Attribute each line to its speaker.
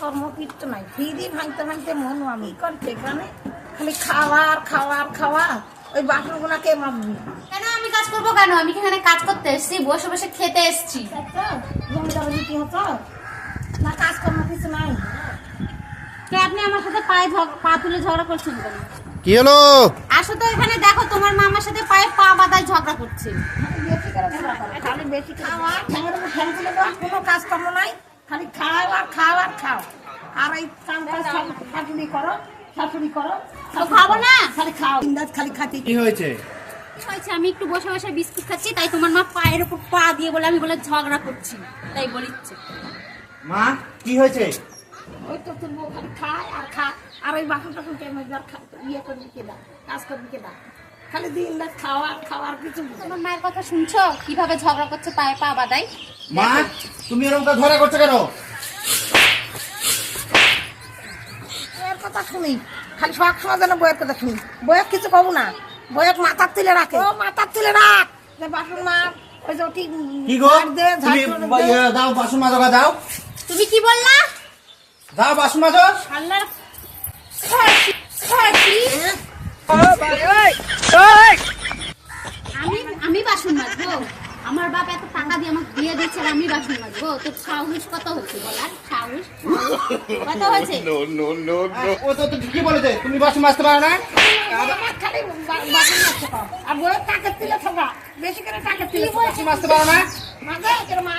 Speaker 1: কর্ম নাই। ফিরি ভাঙতে ভাঙতে মন আমি। করছে এখানে? খালি খাওয়ার খাওয়ার খাওয়া ওই বাসনগুলাকে মাপবি
Speaker 2: কেন আমি কাজ করব কেন? আমি কি এখানে কাজ করতে এসেছি? বসে বসে খেতে এসেছি।
Speaker 1: জমিদারি কি হতো না কাজকর্ম কিছু নাই।
Speaker 2: আপনি আমার সাথে পায়ে ঝগ- পা তুলে ঝগড়া করছেন কেন?
Speaker 3: কি হলো?
Speaker 2: আসো তো এখানে দেখো তোমার মা আমার সাথে পায়ে পা বাদায় ঝগড়া করছে।
Speaker 1: বেশি করে খালি বেশি খাওয়া ঠ্যাং তুলে কাজকর্ম নাই। খালি খাও আর খাও আর এই কাম কাজ শাশুড়ি করো শাশুড়ি করো
Speaker 2: খাব না?
Speaker 1: খালি খাও। ইন্দাজ খালি খাতি।
Speaker 3: কি হয়েছে?
Speaker 2: হয়েছে? আমি একটু বসে বসে বিস্কুট খাচ্ছি তাই তোমার মা পায়ের উপর পা দিয়ে বলে আমি বলে ঝগড়া করছি তাই বলিচ্ছে।
Speaker 3: মা কি হয়েছে?
Speaker 1: ওই তো খালি খায় আর খা আর ওই বাসন টাসন কে ইয়ে করবি কে দা কাজ করবি কে দা। খালি দিন রাত খাওয়া খাওয়া আর কিছু।
Speaker 2: তোমার মায়ের কথা শুনছো? কীভাবে ঝগড়া করছে পায়ে পা বাদায়
Speaker 3: মা তুমি এরকম ধরে করছ কেন
Speaker 1: বইয়ের কথা শুনি। খালি সব সময় যেন বইয়ের কথা শুনি। বইয়ের কিছু কব না। বইয়ের মাথার তুলে রাখে। ও মাথার তুলে রাখ। যে বাসন মা ওই যে ওটি
Speaker 3: কি গো? তুমি। ইয়ে, দাও বাসন মাজো গা, দাও।
Speaker 2: তুমি কি বললা?
Speaker 3: দাও বাসন মাজো।
Speaker 2: আল্লাহর ফাঁসি, ফাঁসি। আমি আমি বাসন মাজবো আমার বাপ দিয়ে আমাকে দিয়ে দিচ্ছে আর আমি বাসন মাজবো তো সাহস কত হচ্ছে বলার সাহস? কত হয়েছে
Speaker 3: ও তো তো ঠিকই বলেছে তুমি বাসন মাজতে পারো না?
Speaker 1: আমার খালি বাসন মাজতে পারো আর বলে টাকা দিলে থাকা বেশি করে টাকা দিলে
Speaker 3: বাসন মাজতে পারো না?
Speaker 1: মাঝে এর মা